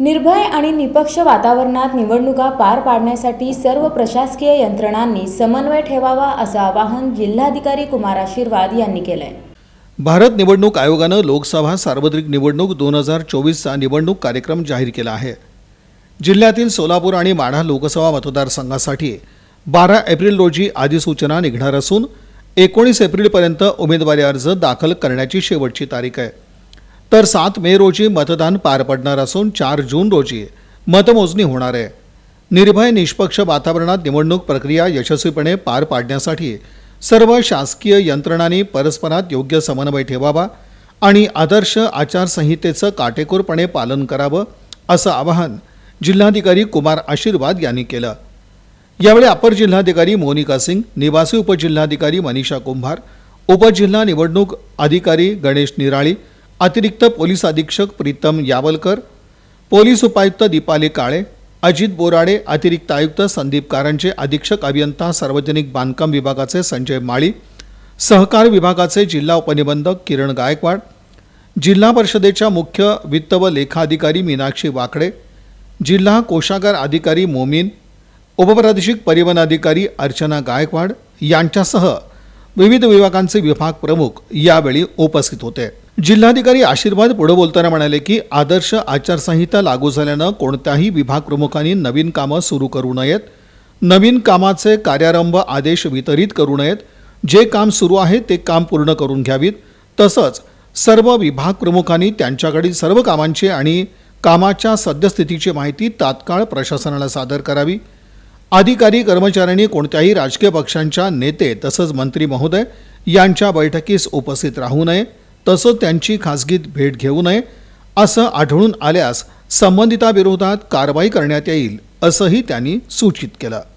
निर्भय आणि निपक्ष वातावरणात निवडणुका पार पाडण्यासाठी सर्व प्रशासकीय यंत्रणांनी समन्वय ठेवावा असं आवाहन जिल्हाधिकारी कुमार आशीर्वाद यांनी केलंय. भारत निवडणूक आयोगानं लोकसभा सार्वत्रिक निवडणूक दोन हजार चोवीसचा निवडणूक कार्यक्रम जाहीर केला आहे. जिल्ह्यातील सोलापूर आणि माढा लोकसभा मतदारसंघासाठी बारा एप्रिल रोजी अधिसूचना निघणार असून एकोणीस एप्रिलपर्यंत उमेदवारी अर्ज दाखल करण्याची शेवटची तारीख आहे. तर सात मे रोजी मतदान पार पडणार असून चार जून रोजी मतमोजणी होणार आहे. निर्भय निष्पक्ष वातावरणात निवडणूक प्रक्रिया यशस्वीपणे पार पाडण्यासाठी सर्व शासकीय यंत्रणांनी परस्परात योग्य समन्वय ठेवावा आणि आदर्श आचारसंहितेचं काटेकोरपणे पालन करावं असं आवाहन जिल्हाधिकारी कुमार आशीर्वाद यांनी केलं. यावेळी अपर जिल्हाधिकारी मोनिका सिंग निवासी उपजिल्हाधिकारी मनीषा कुंभार उपजिल्हा निवडणूक अधिकारी गणेश निराळी अतिरिक्त पोलीस अधीक्षक प्रीतम यावलकर पोलीस उपायुक्त दीपाली काळे अजित बोराडे अतिरिक्त आयुक्त संदीप कारंजे अधीक्षक अभियंता सार्वजनिक बांधकाम विभागाचे संजय माळी सहकार विभागाचे जिल्हा उपनिबंधक किरण गायकवाड जिल्हा परिषदेच्या मुख्य वित्त व लेखाधिकारी मीनाक्षी वाकडे जिल्हा कोषागार अधिकारी मोमीन उपप्रादेशिक परिवहन अधिकारी अर्चना गायकवाड यांच्यासह विविध विभागांचे विभाग प्रमुख यावेळी उपस्थित होते. जिल्हाधिकारी आशीर्वाद पुढे बोलताना म्हणाले की आदर्श आचारसंहिता लागू झाल्यानं कोणत्याही विभाग प्रमुखांनी नवीन कामं सुरू करू नयेत. नवीन कामाचे कार्यारंभ आदेश वितरित करू नयेत. जे काम सुरू आहे ते काम पूर्ण करून घ्यावीत. तसंच सर्व विभाग प्रमुखांनी त्यांच्याकडील सर्व कामांची आणि कामाच्या सद्यस्थितीची माहिती तात्काळ प्रशासनाला सादर करावी. अधिकारी कर्मचाऱ्यांनी कोणत्याही राजकीय पक्षांच्या नेते तसंच मंत्री महोदय यांच्या बैठकीस उपस्थित राहू नये तसंच त्यांची खासगीत भेट घेऊ नये असं आढळून आल्यास संबंधिताविरोधात कारवाई करण्यात येईल असंही त्यांनी सूचित केलं.